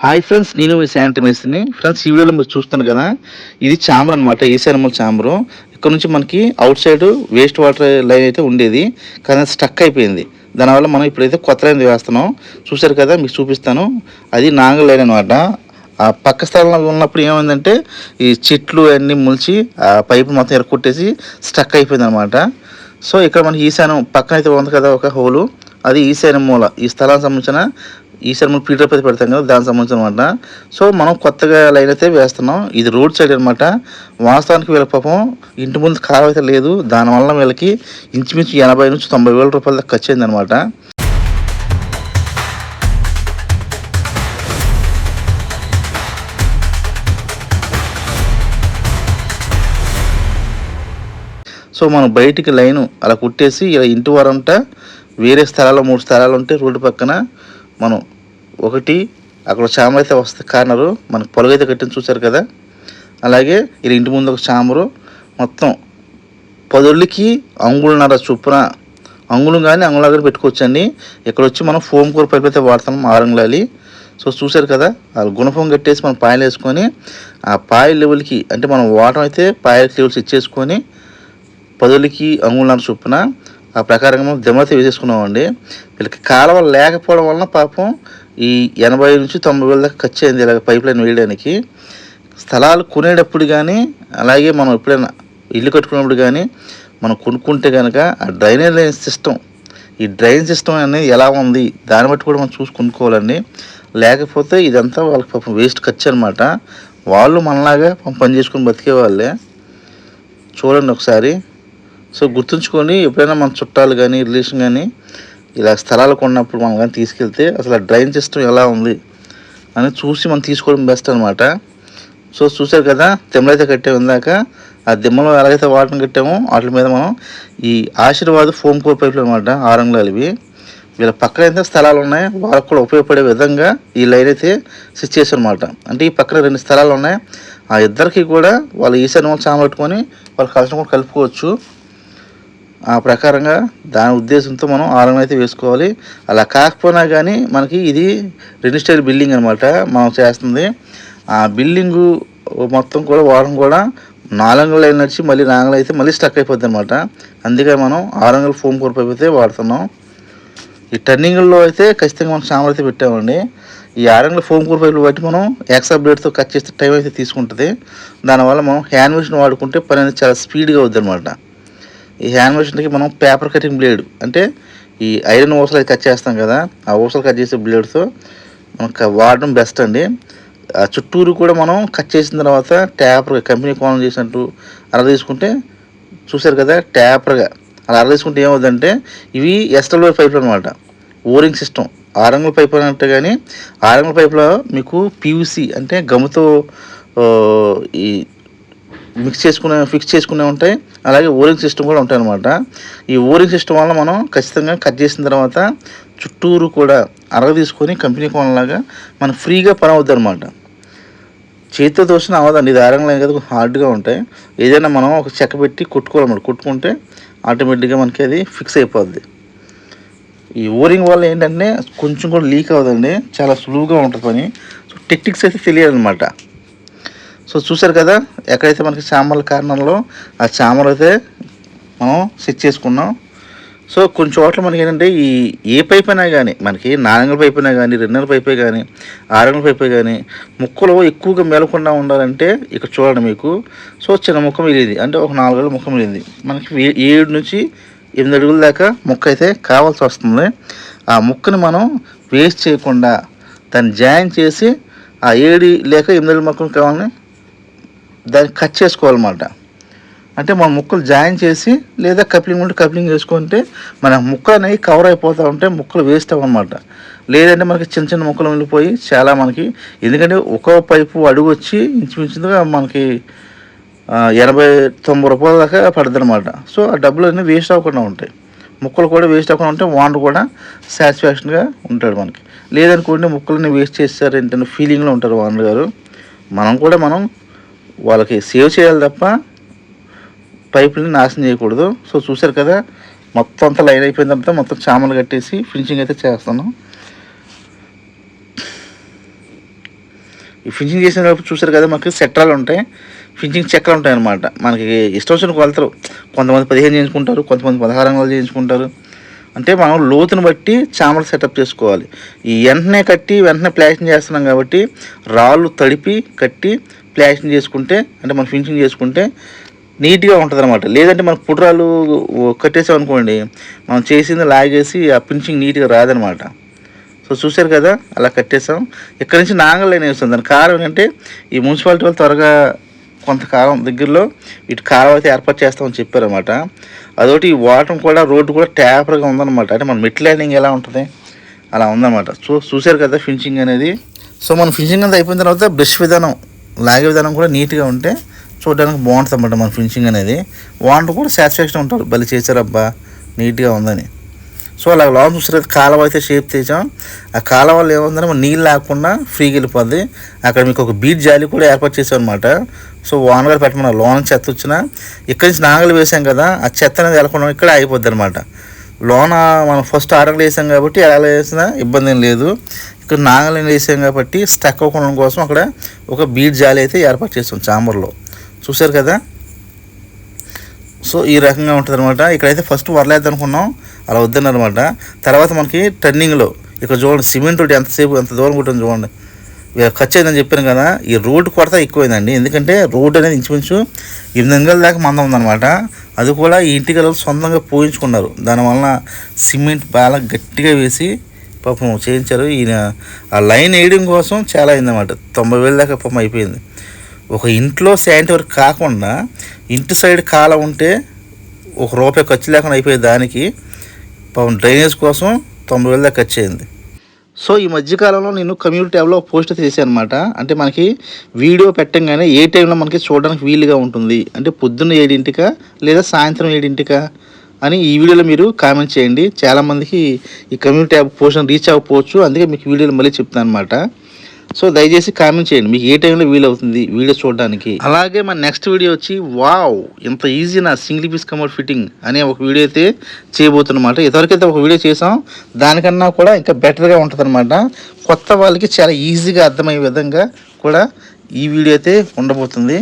Hi friends నేను మీ sanitary మేస్త్రిని friends ఈ వీడియోలో మీరు చూస్తాను కదా ఇది చాంబర్ అనమాట ఈశాన్యమూల చాంబరు ఇక్కడ నుంచి మనకి outside waste water line అయితే ఉండేది కానీ స్టక్ అయిపోయింది. దానివల్ల మనం ఇప్పుడైతే కొత్త లైన్ వేస్తున్నాం. చూశారు కదా మీకు చూపిస్తాను. అది నాంగల్ లైన్ అనమాట ఆ పక్క స్థలంలో ఉన్నప్పుడు ఏమైందంటే ఈ చెట్లు అన్నీ ముల్చి ఆ పైపు మొత్తం ఎరకొట్టేసి స్టక్ అయిపోయింది అనమాట సో ఇక్కడ మనకి ఈశాన్యం పక్కన అయితే ఉంది కదా ఒక హోలు. అది ఈశాన్యం మూల. ఈ స్థలానికి సంబంధించిన ఈసారి మనం పీటర్ పది పెడతాం కదా దానికి సంబంధించిన అనమాట సో మనం కొత్తగా లైన్ అయితే వేస్తున్నాం. ఇది రోడ్ సైడ్ అనమాట వాస్తవానికి వీళ్ళ పాపం ఇంటి ముందు కారు అయితే లేదు. దానివల్ల వీళ్ళకి ఇంచుమించు ఎనభై నుంచి తొంభై వేల రూపాయల దాకా ఖర్చు అయిందనమాట సో మనం బయటికి లైను అలా కుట్టేసి ఇలా ఇంటి వారంట వేరే స్థలాల్లో మూడు స్థలాలు ఉంటే రోడ్డు పక్కన మనం ఒకటి అక్కడ చామర అయితే వస్తే కార్నరు మనకు పొలగైతే కట్టిన చూశారు కదా? అలాగే ఇది ఇంటి ముందు ఒక చామరు. మొత్తం పదొల్లికి అంగుళన్నర చొప్పున అంగుళం కానీ అంగుళం కానీ పెట్టుకోవచ్చండి. ఇక్కడ వచ్చి మనం ఫోమ్ కూర పైపు అయితే వాడతాం ఆరంగులాలి. సో చూశారు కదా? వాళ్ళు గుణఫం కట్టేసి మనం పాయలు వేసుకొని ఆ పాయ లెవెల్కి అంటే మనం వాటర్ అయితే పాయ లెవెల్స్ ఇచ్చేసుకొని పదులకి అంగుళాల చొప్పున ఆ ప్రకారంగా మనం దిమ్మతి వేసేసుకున్నామండి. వీళ్ళకి కాలువ లేకపోవడం వలన పాపం ఈ ఎనభై నుంచి తొంభై వేల దాకా ఖర్చు అయింది ఇలాగ పైప్ లైన్ వేయడానికి. స్థలాలు కొనేటప్పుడు కానీ అలాగే మనం ఎప్పుడైనా ఇల్లు కట్టుకున్నప్పుడు కానీ మనం కొనుక్కుంటే కనుక ఆ డ్రైనేజ్ సిస్టమ్ ఈ డ్రైన్ సిస్టమ్ అనేది ఎలా ఉంది దాన్ని బట్టి కూడా మనం చూసి కొనుక్కోవాలండి. లేకపోతే ఇదంతా వాళ్ళకి పాపం వేస్ట్ ఖర్చు అనమాట వాళ్ళు మనలాగా పని చేసుకుని బతికే వాళ్ళే. చూడండి ఒకసారి. సో గుర్తుంచుకొని ఎప్పుడైనా మన చుట్టాలు కానీ రిలేషన్ కానీ ఇలా స్థలాలు కొన్నప్పుడు మనం కానీ తీసుకెళ్తే అసలు ఆ డ్రైన్ సిస్టమ్ ఎలా ఉంది అని చూసి మనం తీసుకోవడం బెస్ట్ అనమాట సో చూసారు కదా దిమ్మలైతే కట్టాము ఇందాక. ఆ దిమ్మలో ఎలాగైతే వాటర్ కట్టామో వాటి మీద మనం ఈ ఆశీర్వాద్ ఫోమ్ కోర్ పైపులు అనమాట ఆరంగులు ఇవి వీళ్ళ పక్కన అయితే స్థలాలు ఉన్నాయి. వాళ్ళకు కూడా ఉపయోగపడే విధంగా ఈ లైన్ అయితే స్విచ్ చేశారు అనమాట అంటే ఈ పక్కన రెండు స్థలాలు ఉన్నాయి. ఆ ఇద్దరికి కూడా వాళ్ళు ఈశాన్య చామ పెట్టుకొని వాళ్ళ కలిసి కూడా కలుపుకోవచ్చు. ఆ ప్రకారంగా దాని ఉద్దేశంతో మనం ఆరంగం అయితే వేసుకోవాలి. అలా కాకపోయినా కానీ మనకి ఇది రెండు స్టైల్ బిల్డింగ్ అనమాట మనం చేస్తుంది. ఆ బిల్డింగు మొత్తం కూడా వారం కూడా నాలుగు లైన్ నడిచి మళ్ళీ నాలుగు అయితే మళ్ళీ స్టక్ అయిపోద్ది అనమాట అందుకే మనం ఆరంగుల ఫోమ్ కోర్ పైప్ అయితే వాడుతున్నాం. ఈ టర్నింగ్లో అయితే ఖచ్చితంగా మనం షామర్ అయితే పెట్టామండి. ఈ ఆరంగుల ఫోమ్ కూర పైపులు బట్టి మనం ఎక్స్ట్రా బ్లేడ్తో కట్ చేస్తే టైం అయితే తీసుకుంటుంది. దానివల్ల మనం హ్యాండ్ మిషన్ వాడుకుంటే పని అనేది చాలా స్పీడ్గా అవుద్ది అనమాట ఈ హ్యాండ్ మిషన్కి మనం పేపర్ కటింగ్ బ్లేడ్ అంటే ఈ ఐరన్ ఊసలు అయితే కట్ చేస్తాం కదా ఆ ఊసలు కట్ చేసే బ్లేడ్తో మనం వాడడం బెస్ట్ అండి. ఆ చుట్టూరు కూడా మనం కట్ చేసిన తర్వాత ట్యాపర్గా కంపెనీ కోణం చేసినట్టు అలా తీసుకుంటే చూశారు కదా ట్యాపర్గా అలా అలా తీసుకుంటే ఏమవుతుందంటే ఇవి ఎస్టల్వర్ పైపులు అనమాట ఓరింగ్ సిస్టమ్ ఆరంగుల పైప్ అంటే కానీ ఆరంగుల పైపులో మీకు పీవీసీ అంటే గమ్ముతో ఈ మిక్స్ చేసుకునే ఫిక్స్ చేసుకునే ఉంటాయి. అలాగే ఓరింగ్ సిస్టమ్ కూడా ఉంటాయి అనమాట ఈ ఓరింగ్ సిస్టమ్ వల్ల మనం ఖచ్చితంగా కట్ చేసిన తర్వాత చుట్టూరు కూడా అరగ తీసుకొని కంపెనీ కొనలాగా మనం ఫ్రీగా పని అవుద్ది అనమాట చేతితో దోషణ అవదండి ఇది ఆరంగం కదా హార్డ్గా ఉంటాయి. ఏదైనా మనం ఒక చెక్క పెట్టి కొట్టుకోవాలన్నమాట. కొట్టుకుంటే ఆటోమేటిక్గా మనకి అది ఫిక్స్ అయిపోద్ది. ఈ ఓరింగ్ వల్ల ఏంటంటే కొంచెం కూడా లీక్ అవ్వదండి. చాలా సులువుగా ఉంటుంది పని. సో టెక్నిక్స్ అయితే తెలియాలన్నమాట. సో చూసారు కదా ఎక్కడైతే మనకి చామల కారణంలో ఆ చామలు అయితే మనం సెట్ చేసుకున్నాం. సో కొన్ని చోట్ల మనకి ఏంటంటే ఈ ఏ పైప్ అయినా కానీ మనకి నాలుగల పైప్ అయినా కానీ రెండుల పైపే కానీ ఆరంగల పైపే కానీ ముక్కలు ఎక్కువగా మేలకుండా ఉండాలంటే ఇక్కడ చూడండి మీకు. సో చిన్న ముక్క మిగిలింది అంటే ఒక నాలుగేళ్ళ ముక్క మిగిలింది మనకి ఏ- ఏడు నుంచి ఎనిమిది అడుగుల దాకా ముక్క అయితే కావాల్సి వస్తుంది. ఆ ముక్కని మనం వేస్ట్ చేయకుండా దాన్ని జాయిన్ చేసి ఆ ఏడు లేక ఎనిమిది అడుగుల ముక్కలు కావాలని దాన్ని కట్ చేసుకోవాలన్నమాట. అంటే మన ముక్కలు జాయిన్ చేసి లేదా కప్లింగ్ ఉంటే కప్లింగ్ చేసుకుంటే మన ముక్కలు అనేవి కవర్ అయిపోతూ ఉంటే ముక్కలు వేస్ట్ అవ్వనమాట లేదంటే మనకి చిన్న చిన్న ముక్కలు వెళ్ళిపోయి చాలా మనకి ఎందుకంటే ఒక్కో పైపు అడుగు వచ్చి ఇంచుమించుగా మనకి ఎనభై తొంభై రూపాయల దాకా పడుతుంది సో ఆ డబ్బులు అన్నీ వేస్ట్ అవ్వకుండా ఉంటాయి. ముక్కలు కూడా వేస్ట్ అవ్వకుండా ఉంటే వాండు కూడా సాటిస్ఫాక్షన్గా ఉంటాడు మనకి. లేదనుకోండి ముక్కలని వేస్ట్ చేస్తారు ఏంటంటే ఫీలింగ్లో ఉంటారు వాండు గారు. మనం కూడా మనం వాళ్ళకి సేవ్ చేయాలి తప్ప పైపుని నాశనం చేయకూడదు. సో చూశారు కదా మొత్తం అంతా లైన్ అయిపోయిన తర్వాత మొత్తం చామలు కట్టేసి ఫినిషింగ్ అయితే చేస్తాను. ఈ ఫినిషింగ్ చేసినప్పుడు చూసారు కదా మనకి సెట్రాలు ఉంటాయి. ఫినిషింగ్ చక్రాలు ఉంటాయి అన్నమాట మనకి ఇష్టం వచ్చిన కొలతలు. కొంతమంది పదిహేను చేయించుకుంటారు కొంతమంది పదహారు అంగుళాలు చేయించుకుంటారు. అంటే మనం లోతుని బట్టి చామలు సెటప్ చేసుకోవాలి. ఈ వెంటనే కట్టి వెంటనే ప్లాస్టింగ్ చేస్తున్నాం కాబట్టి రాళ్ళు తడిపి కట్టి ప్లాస్టింగ్ చేసుకుంటే అంటే మనం ఫినిషింగ్ చేసుకుంటే నీట్గా ఉంటుంది అనమాట లేదంటే మనం పుట్రాలు కట్టేసాం అనుకోండి మనం చేసింది లాగేసి ఆ ఫినిషింగ్ నీట్గా రాదనమాట సో చూశారు కదా అలా కట్టేసాం. ఇక్కడ నుంచి నాగల్ లైన్ వేస్తుంది దాని కారణం ఏంటంటే ఈ మున్సిపాలిటీ వాళ్ళు త్వరగా కొంతకాలం దగ్గరలో ఇటు కాలువ అయితే ఏర్పాటు చేస్తామని చెప్పారన్నమాట. అదొకటి ఈ వాటర్ కూడా రోడ్డు కూడా ట్యాపర్గా ఉందన్నమాట. అంటే మన మెట్ ల్యాండింగ్ ఎలా ఉంటుంది? అలా ఉందన్నమాట. చూ చూశారు కదా ఫినిషింగ్ అనేది. సో మనం ఫినిషింగ్ అంతా అయిపోయిన తర్వాత బ్రష్ విధానం లాగే విధానం కూడా నీట్గా ఉంటే చూడడానికి బాగుంటుంది అన్నమాట మన ఫినిషింగ్ అనేది. వాటర్ కూడా సాటిస్ఫాక్షన్ ఉంటారు బలి చేశారబ్బా నీట్గా ఉందని. సో అలా లోన్ చూసారు కాలువ అయితే షేప్ చేసాం ఆ కాలువలో వల్ల ఏముందంటే నీళ్ళు లేకుండా ఫ్రీగా వెళ్ళిపోద్ది. అక్కడ మీకు ఒక బీట్ జాలి కూడా ఏర్పాటు చేసాం అనమాట సో వానగారు పెట్టమన్న లోన చెత్త వచ్చినా ఇక్కడి నుంచి నాగలు వేసాం కదా ఆ చెత్త అనేది వెళ్ళకుండా ఇక్కడ అయిపోద్ది అనమాట లోన మనం ఫస్ట్ ఆరగలు వేసాం కాబట్టి ఎలా వేసినా ఇబ్బంది ఏం లేదు. ఇక్కడ నాగలిని వేసాం కాబట్టి స్టక్ అవ్వకుండా కోసం అక్కడ ఒక బీడ్ జాలి అయితే ఏర్పాటు చేస్తాం చాంబర్లో చూసారు కదా? సో ఈ రకంగా ఉంటుంది అనమాట ఇక్కడైతే ఫస్ట్ వరలేదు అనుకున్నాం. అలా వద్దనమాట తర్వాత మనకి టర్నింగ్లో ఇక్కడ చూడండి సిమెంట్ ఒకటి ఎంతసేపు ఎంత దూరం కుట్టింది చూడండి. ఖర్చు అయిందని చెప్పాను కదా ఈ రోడ్డు కొరత ఎక్కువైందండి. ఎందుకంటే రోడ్డు అనేది ఇంచుమించు ఎనిమిది అంగల దాకా మందం ఉందన్నమాట. అది కూడా ఈ ఇంటికి సొంతంగా పోయించుకున్నారు. దానివల్ల సిమెంట్ బాగా గట్టిగా వేసి పాపం చేయించారు. ఈయన ఆ లైన్ వేయడం కోసం చాలా అయిందన్నమాట. తొంభై వేల దాకా పాపం అయిపోయింది. ఒక ఇంట్లో శానిటరీ వర్క్ కాకుండా ఇంటి సైడ్ కాల ఉంటే ఒక రూపాయి ఖర్చు లేకుండా అయిపోయే దానికి పాపం డ్రైనేజ్ కోసం తొంభై వేల దాకా ఖర్చు అయింది. సో ఈ మధ్యకాలంలో నేను కమ్యూనిటీ ట్యాబ్లో పోస్ట్ చేశాను అనమాట అంటే మనకి వీడియో పెట్టంగానే ఏ టైంలో మనకి చూడడానికి వీలుగా ఉంటుంది? అంటే పొద్దున్న ఏడింటికా లేదా సాయంత్రం ఏడింటికా? అని ఈ వీడియోలో మీరు కామెంట్ చేయండి. చాలామందికి ఈ కమ్యూనిటీ ట్యాబ్ పోస్ట్ రీచ్ అవ్వకపోవచ్చు. అందుకే మీకు వీడియోలు మళ్ళీ చెప్తాను అనమాట సో దయచేసి కామెంట్ చేయండి. మీకు ఏ టైంలో వీలు అవుతుంది వీడియో చూడడానికి? అలాగే మన నెక్స్ట్ వీడియో వచ్చి వావ్ ఇంత ఈజీ నా సింగిల్ పీస్ కమోడ్ ఫిట్టింగ్ అనే ఒక వీడియో అయితే చేయబోతున్నమాట. ఇంతవరకైతే ఒక వీడియో చేసాం. దానికన్నా కూడా ఇంకా బెటర్గా ఉంటుంది కొత్త వాళ్ళకి చాలా ఈజీగా అర్థమయ్యే విధంగా కూడా ఈ వీడియో అయితే ఉండబోతుంది.